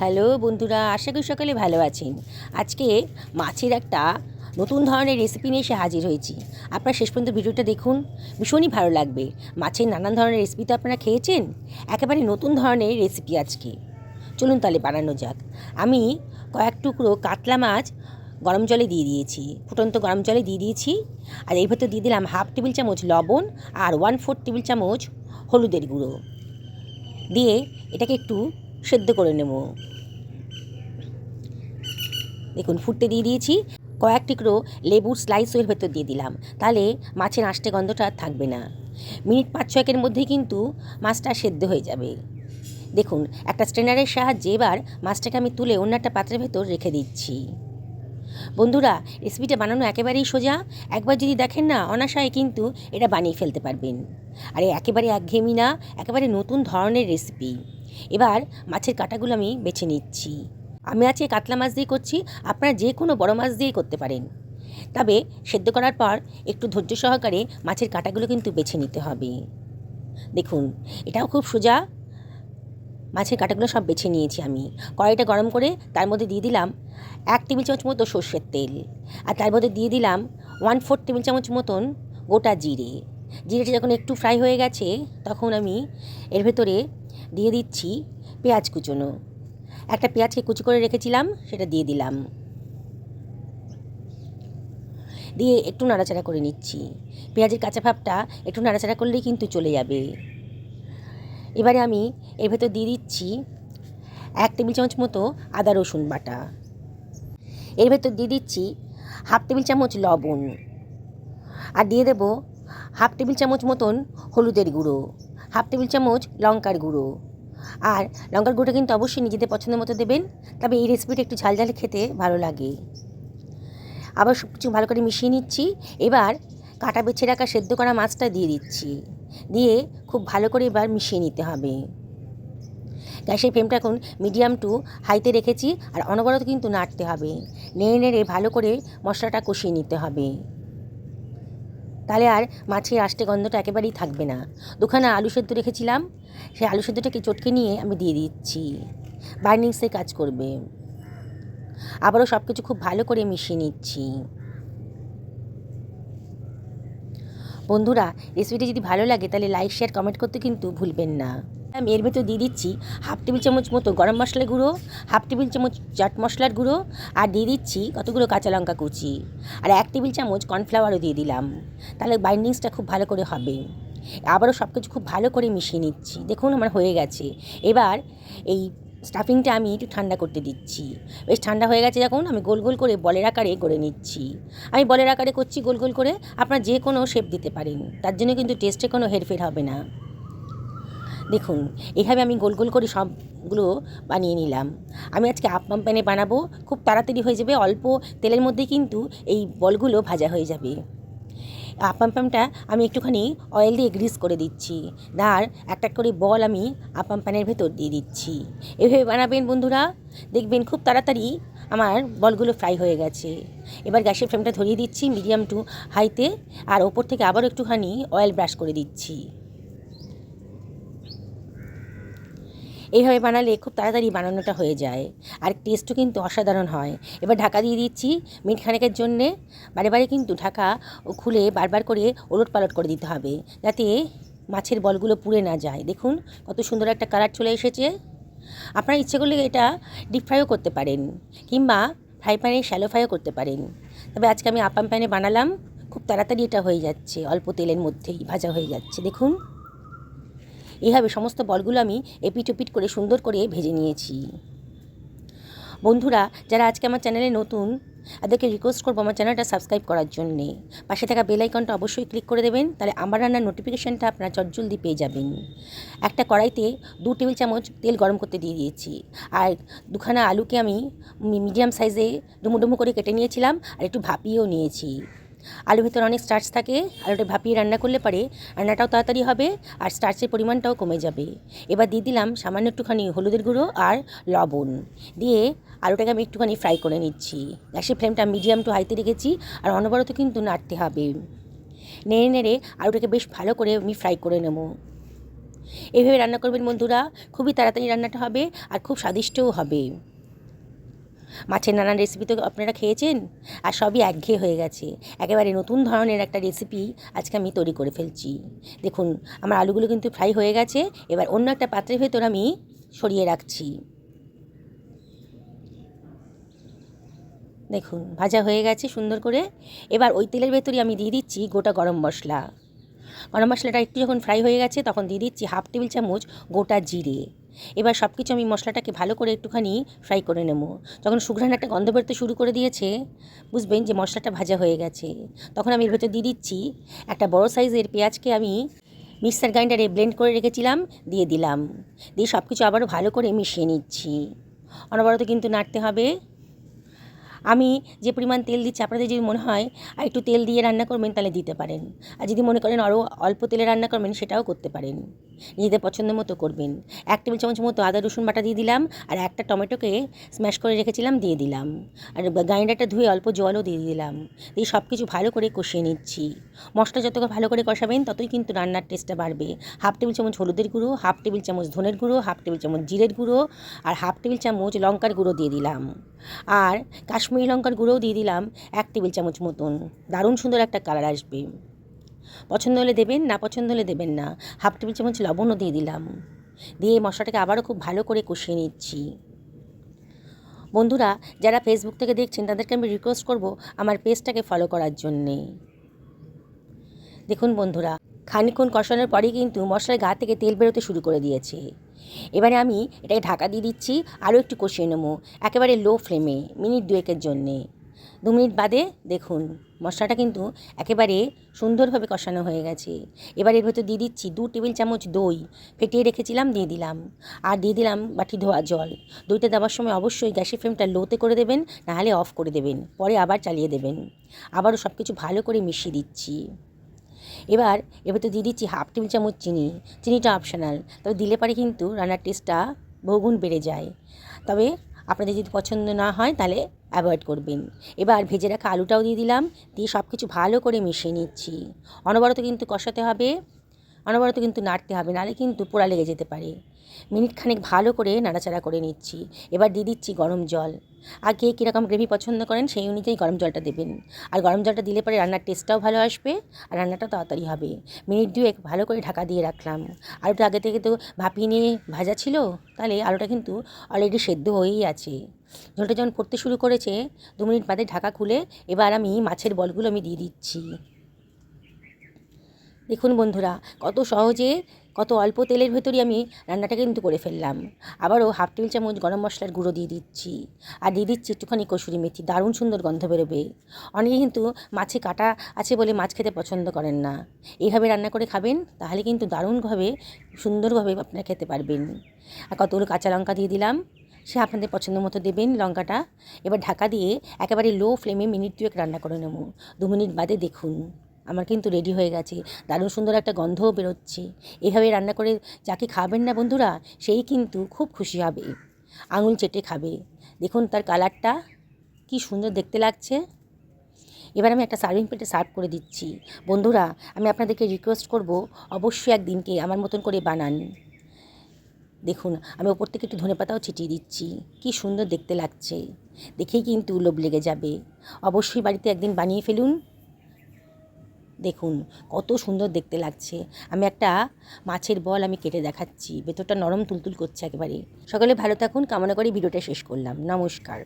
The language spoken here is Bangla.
হ্যালো বন্ধুরা, আশা করি সকালে ভালো আছেন। আজকে মাছের একটা নতুন ধরনের রেসিপি নিয়ে এসে হাজির হয়েছি। আপনারা শেষ পর্যন্ত ভিডিওটা দেখুন, ভীষণই ভালো লাগবে। মাছের নানান ধরনের রেসিপি তো আপনারা খেয়েছেন, একেবারে নতুন ধরনের রেসিপি আজকে। চলুন তাহলে বানানো যাক। আমি কয়েক টুকরো কাতলা মাছ গরম জলে দিয়ে দিয়েছি, ফুটন্ত গরম জলে দিয়ে দিয়েছি, আর এই ভেতর দিয়ে দিলাম হাফ টেবিল চামচ লবণ আর ওয়ান ফোর টেবিল চামচ হলুদের গুঁড়ো। দিয়ে এটাকে একটু সেদ্ধ করে নেব। দেখুন, ফুটতে দিয়ে দিয়েছি। কয়েক টুকরো লেবুর স্লাইস এর ভেতর দিয়ে দিলাম। তাহলে মাছের আষ্টে গন্ধটা আর থাকবে না। মিনিট পাঁচ ছয়েকের মধ্যেই কিন্তু মাছটা সেদ্ধ হয়ে যাবে। দেখুন, একটা স্ট্রেনারের সাহায্যে এবার মাছটাকে আমি তুলে অন্য একটা পাত্রের ভেতর রেখে দিচ্ছি। বন্ধুরা রেসিপিটা বানানো একেবারেই সোজা। একবার যদি দেখেন না, অনাশায় কিন্তু এটা বানিয়ে ফেলতে পারবেন। আর, একেবারে একঘেয়েমি না, একেবারে নতুন ধরনের রেসিপি এবার মাছের কাটাগুলো আমি বেছে নিচ্ছি। আমি আজকে কাতলা মাছ দিয়ে করছি, আপনারা যে কোনো বড় মাছ দিয়েই করতে পারেন। তবে সেদ্ধ করার পর একটু ধৈর্য সহকারে মাছের কাটাগুলো কিন্তু বেছে নিতে হবে। দেখুন, এটাও খুব সোজা। মাছের কাটাগুলো সব বেছে নিয়েছি আমি। কড়াইটা গরম করে তার মধ্যে দিয়ে দিলাম এক টেবিল চামচ মতো সর্ষের তেল। আর তার মধ্যে দিয়ে দিলাম ওয়ান ফোর টেবিল চামচ মতন গোটা জিরে। জিরেটা যখন একটু ফ্রাই হয়ে গেছে, তখন আমি এর ভেতরে দিয়ে দিচ্ছি পেঁয়াজ কুচোনো। একটা পেঁয়াজকে কুচি করে রেখেছিলাম, সেটা দিয়ে দিলাম। দিয়ে একটু নাড়াচাড়া করে নিচ্ছি। পেঁয়াজের কাঁচা ভাবটা একটু নাড়াচাড়া করলেই কিন্তু চলে যাবে। এবারে আমি এর ভেতর দিয়ে দিচ্ছি এক টেবিল চামচ মতো আদা রসুন বাটা। এর ভেতর দিয়ে দিচ্ছি হাফ টেবিল চামচ লবণ। আর দিয়ে দেব হাফ টেবিল চামচ মতন হলুদের গুঁড়ো। হাফ টেবিল চামচ লঙ্কার গুঁড়ো। আর লঙ্কার গুঁড়োটা কিন্তু অবশ্যই নিজেদের পছন্দের মতো দেবেন, তবে এই রেসিপিটা একটু ঝাল ঝাল খেতে ভালো লাগে। আবার সব কিছু ভালো করে মিশিয়ে নিচ্ছি। এবার কাটা বেছে রাখা সেদ্ধ করা মাছটা দিয়ে দিচ্ছি। দিয়ে খুব ভালো করে এবার মিশিয়ে নিতে হবে। গ্যাসের ফ্লেমটা এখন মিডিয়াম টু হাইতে রেখেছি, আর অনবরত কিন্তু নাড়তে হবে। নেড়ে নেড়ে ভালো করে মশলাটা কষিয়ে নিতে হবে। তাহলে আর মাছের আষ্টে গন্ধটা একেবারেই থাকবে না। দুখানা আলু সেদ্ধ রেখেছিলাম। সেই আলু সেদ্ধটাকে চটকে নিয়ে আমি দিয়ে দিচ্ছি। বার্নিংসে কাজ করবে। আবারও সব কিছু খুব ভালো করে মিশিয়ে নিচ্ছি। বন্ধুরা রেসিপিটি যদি ভালো লাগে, তাহলে লাইক শেয়ার কমেন্ট করতে কিন্তু ভুলবেন না। আমি এর ভেতর দিয়ে দিচ্ছি হাফ টেবিল চামচ মতো গরম মশলার গুঁড়ো, হাফ টেবিল চামচ চাট মশলার গুঁড়ো আর দিয়ে দিচ্ছি কতগুলো কাঁচা লঙ্কা কুচি। আর এক টেবিল চামচ কর্নফ্লাওয়ারও দিয়ে দিলাম। তাহলে বাইন্ডিংসটা খুব ভালো করে হবে। আবারও সব কিছু খুব ভালো করে মিশিয়ে নিচ্ছি। দেখুন আমার হয়ে গেছে। এবার এই স্টাফিংটা আমি একটু ঠান্ডা করতে দিচ্ছি। বেশ ঠান্ডা হয়ে গেছে যখন আমি গোল গোল করে বলের আকারে করে নিচ্ছি। আমি বলের আকারে করছি গোল গোল করে, আপনার যে কোনো শেপ দিতে পারেন। তার জন্য কিন্তু টেস্টে কোনো হেরফের হবে না। দেখুন এইভাবে আমি গোল গোল করে সবগুলো বানিয়ে নিলাম। আমি আজকে আপ্পাম প্যানে বানাবো, খুব তাড়াতাড়ি হয়ে যাবে, অল্প তেলের মধ্যে কিন্তু এই বলগুলো ভাজা হয়ে যাবে। আপাম প্যানটা আমি একটুখানি অয়েল দিয়ে গ্রিস করে দিচ্ছি। আর একটা করে বল আমি আপাম প্যানের ভেতর দিয়ে দিচ্ছি। এভাবে বানাবেন বন্ধুরা, দেখবেন খুব তাড়াতাড়ি আমার বলগুলো ফ্রাই হয়ে গেছে। এবার গ্যাসের ফ্লেমটা ধরিয়ে দিচ্ছি মিডিয়াম টু হাইতে আর ওপর থেকে আবারও একটুখানি অয়েল ব্রাশ করে দিচ্ছি। এইভাবে বানালে খুব তাড়াতাড়ি বানানোটা হয়ে যায়। আর টেস্টও কিন্তু অসাধারণ হয়। এবার ঢাকা দিয়ে দিচ্ছি মিনিট খানেকের জন্যে। বারে বারে কিন্তু ঢাকা খুলে বারবার করে ওলট পালট করে দিতে হবে। যাতে মাছের বলগুলো পুড়ে না যায়। দেখুন কত সুন্দর একটা কালার চলে এসেছে। আপনারা ইচ্ছে করলে এটা ডিপ ফ্রাইও করতে পারেন। কিংবা ফ্রাই প্যানে শ্যালো ফ্রাইও করতে পারেন। তবে আজকে আমি আপাম প্যানে বানালাম। খুব তাড়াতাড়ি এটা হয়ে যাচ্ছে। অল্প তেলের মধ্যেই ভাজা হয়ে যাচ্ছে। দেখুন। এইভাবে সমস্ত বলগুলো আমি এপিট ওপিট করে সুন্দর করে ভেজে নিয়েছি। বন্ধুরা, যারা আজকে আমার চ্যানেলে নতুন, তাদেরকে রিকোয়েস্ট করব আমার চ্যানেলটা সাবস্ক্রাইব করার জন্যে। পাশে থাকা বেল আইকনটা অবশ্যই ক্লিক করে দেবেন, তাহলে আমার রান্নার নোটিফিকেশানটা আপনারা চটজলদি পেয়ে যাবেন। একটা কড়াইতে দু টেবিল চামচ তেল গরম করতে দিয়ে দিয়েছি। আর দুখানা আলুকে আমি মিডিয়াম সাইজে ডুমু ডুমু করে কেটে নিয়েছিলাম, আর একটু ভাপিয়েও নিয়েছি। আলুর ভিতরে অনেক স্টার্চ থাকে, আলুটা ভাপিয়ে রান্না করলে পারে রান্নাটাও তাড়াতাড়ি হবে আর স্টার্চের পরিমাণটাও কমে যাবে। এবার দিয়ে দিলাম সামান্য একটুখানি হলুদের গুঁড়ো আর লবণ। দিয়ে আলুটাকে আমি একটুখানি ফ্রাই করে নিচ্ছি। গ্যাসের ফ্লেমটা মিডিয়াম টু হাইতে রেখেছি আর অনবরত কিন্তু নাড়তে হবে। নেড়ে নেড়ে আলুটাকে বেশ ভালো করে আমি ফ্রাই করে নেব। এইভাবে রান্না করবেন বন্ধুরা, খুবই তাড়াতাড়ি রান্নাটা হবে আর খুব স্বাদিষ্টও হবে। মাছের নানান রেসিপি তো আপনারা খেয়েছেন? আর সবই একঘেয়ে হয়ে গেছে। একেবারে নতুন ধরনের একটা রেসিপি আজকে আমি তৈরি করে ফেলছি। দেখুন, আমার আলুগুলো কিন্তু ফ্রাই হয়ে গেছে। এবার অন্য একটা পাত্রের ভেতর আমি সরিয়ে রাখছি। দেখুন, ভাজা হয়ে গেছে সুন্দর করে। এবার ওই তেলের ভেতরই আমি দিয়ে দিচ্ছি গোটা গরম মশলা। গরম মশলাটা একটু যখন ফ্রাই হয়ে গেছে, তখন দিয়ে দিচ্ছি হাফ টেবিল চামচ গোটা জিরে। এবার সব কিছু আমি মশলাটাকে ভালো করে একটুখানি ফ্রাই করে নেব। যখন সুঘ্রাণ একটা গন্ধ বেরোতে শুরু করে দিয়েছে, বুঝবেন যে মশলাটা ভাজা হয়ে গেছে। তখন আমি এর ভেতর দিয়ে দিচ্ছি একটা বড় সাইজের পেঁয়াজকে আমি মিক্সার গ্রাইন্ডারে ব্লেন্ড করে রেখেছিলাম, দিয়ে দিলাম। দিয়ে সব কিছু আবারও ভালো করে মিশিয়ে নিচ্ছি। অনবরত কিন্তু নাড়তে হবে। আমি যে পরিমাণ তেল দিচ্ছি, আপনাদের যদি মনে হয় আর একটু তেল দিয়ে রান্না করবেন, তাহলে দিতে পারেন। আর যদি মনে করেন আরও অল্প তেলে রান্না করবেন, সেটাও করতে পারেন। নিজেদের পছন্দ মতো করবেন। এক টেবিল চামচ মতো আদা, রসুন বাটা দিয়ে দিলাম আর একটা টমেটোকে স্ম্যাশ করে রেখেছিলাম, দিয়ে দিলাম। আর গ্রাইন্ডারটা ধুয়ে অল্প জলও দিয়ে দিলাম। দিয়ে সব কিছু ভালো করে কষিয়ে নিচ্ছি। মশলা যত ভালো করে কষাবেন, ততই কিন্তু রান্নার টেস্টটা বাড়বে। হাফ টেবিল চামচ হলুদের গুঁড়ো, হাফ টেবিল চামচ ধনের গুঁড়ো, হাফ টেবিল চামচ জিরের গুঁড়ো আর হাফ টেবিল চামচ লঙ্কার গুঁড়ো দিয়ে দিলাম। আর কাশ্মীরি লঙ্কার গুঁড়োও দিয়ে দিলাম এক টেবিল চামচ মতন। দারুণ সুন্দর একটা কালার আসবে। পছন্দ হলে দেবেন, না পছন্দ হলে দেবেন না। হাফ টেবিল চামচ লবণও দিয়ে দিলাম। দিয়ে মশলাটাকে আবারও খুব ভালো করে কষিয়ে নিচ্ছি। বন্ধুরা, যারা ফেসবুক থেকে দেখছেন, তাদেরকে আমি রিকোয়েস্ট করব আমার পেজটাকে ফলো করার জন্যে। দেখুন বন্ধুরা খানিক্ষণ কষানোর পরেই কিন্তু মশলার গা থেকে তেল বেরোতে শুরু করে দিয়েছে। এবারে আমি এটাকে ঢাকা দিয়ে দিচ্ছি, আরও একটু কষিয়ে নেব। একেবারে লো ফ্লেমে মিনিট দুয়েকের জন্যে। দু মিনিট বাদে দেখুন। মশলাটা কিন্তু একেবারে সুন্দরভাবে কষানো হয়ে গেছে। এবার এর ভেতর দিয়ে দিচ্ছি দু টেবিল চামচ দই। ফেটিয়ে রেখেছিলাম, দিয়ে দিলাম। আর দিয়ে দিলাম বাটি ধোয়া জল। দইটা দেওয়ার সময় অবশ্যই গ্যাসের ফ্লেমটা লোতে করে দেবেন, নাহলে অফ করে দেবেন। পরে আবার চালিয়ে দেবেন। আবারও সব কিছু ভালো করে মিশিয়ে দিচ্ছি। এবার এর ভেতর দিয়ে দিচ্ছি হাফ টেবিল চামচ চিনি। চিনিটা অপশনাল। তবে দিলে পারে কিন্তু রান্নার টেস্টটা বহুগুণ বেড়ে যায়। তবে আপনাদের যদি পছন্দ না হয় তাহলে অ্যাভয়েড করবেন। এবার ভেজে রাখা আলুটাও দিয়ে দিলাম। দিয়ে সব কিছু ভালো করে মিশিয়ে নিচ্ছি। অনবরত কিন্তু কষাতে হবে। অনবরত কিন্তু নাড়তে হবে, নাহলে কিন্তু পোড়া লেগে যেতে পারে। মিনিট খানেক ভালো করে নাড়াচাড়া করে নিচ্ছি। এবার দিয়ে দিচ্ছি গরম জল। আগে কীরকম গ্রেভি পছন্দ করেন সেই অনুযায়ী গরম জলটা দেবেন। আর গরম জলটা দিলে পরে রান্নার টেস্টটাও ভালো আসবে আর রান্নাটা তাড়াতাড়ি হবে। মিনিট দুয়েক ভালো করে ঢাকা দিয়ে রাখলাম। আলুটা আগে থেকে তো ভাপিয়ে নিয়ে ভাজা ছিল, তাহলে আলুটা কিন্তু অলরেডি সেদ্ধ হয়েই আছে। ঝোলটা যখন পড়তে শুরু করেছে, দু মিনিট বাদে ঢাকা খুলে এবার আমি মাছের বলগুলো আমি দিয়ে দিচ্ছি। দেখুন বন্ধুরা, কত সহজে, কত অল্প তেলের ভেতরই আমি রান্নাটা কিন্তু করে ফেললাম। আবারও হাফ টেবিল চামচ গরম মশলার গুঁড়ো দিয়ে দিচ্ছি আর দিয়ে দিচ্ছি একটুখানি কসুরি মেথি, দারুণ সুন্দর গন্ধ বেরোবে। অনেকে কিন্তু মাছে কাটা আছে বলে মাছ খেতে পছন্দ করেন না। এইভাবে রান্না করে খাবেন, তাহলে কিন্তু দারুণভাবে, সুন্দরভাবে আপনারা খেতে পারবেন। আর কতগুলো কাঁচা লঙ্কা দিয়ে দিলাম, সে আপনাদের পছন্দ মতো দেবেন লঙ্কাটা। এবার ঢাকা দিয়ে একেবারে লো ফ্লেমে মিনিট দুয়েক রান্না করে নেব। দু মিনিট বাদে দেখুন। আমার কিন্তু রেডি হয়ে গেছে। দারুণ সুন্দর একটা গন্ধও বেরোচ্ছে। এভাবে রান্না করে যাকে খাবেন না বন্ধুরা, সেই কিন্তু খুব খুশি হবে। আঙুল চেটে খাবে। দেখুন তার কালারটা, কি সুন্দর দেখতে লাগছে। এবার আমি একটা সার্ভিং প্লেটে সার্ভ করে দিচ্ছি। বন্ধুরা, আমি আপনাদেরকে রিকোয়েস্ট করব, অবশ্যই একদিনকে আমার মতন করে বানান। দেখুন, আমি ওপর থেকে একটু ধনে পাতাও ছিটিয়ে দিচ্ছি। কি সুন্দর দেখতে লাগছে। দেখেই কিন্তু লোভ লেগে যাবে। অবশ্যই বাড়িতে একদিন বানিয়ে ফেলুন। দেখুন, কত সুন্দর দেখতে লাগছে। আমি একটা মাছের বল আমি কেটে দেখাচ্ছি, ভেতরটা নরম তুলতুল করছে একেবারে। সকলে ভালো থাকুন, কামনা করে ভিডিওটা শেষ করলাম। নমস্কার।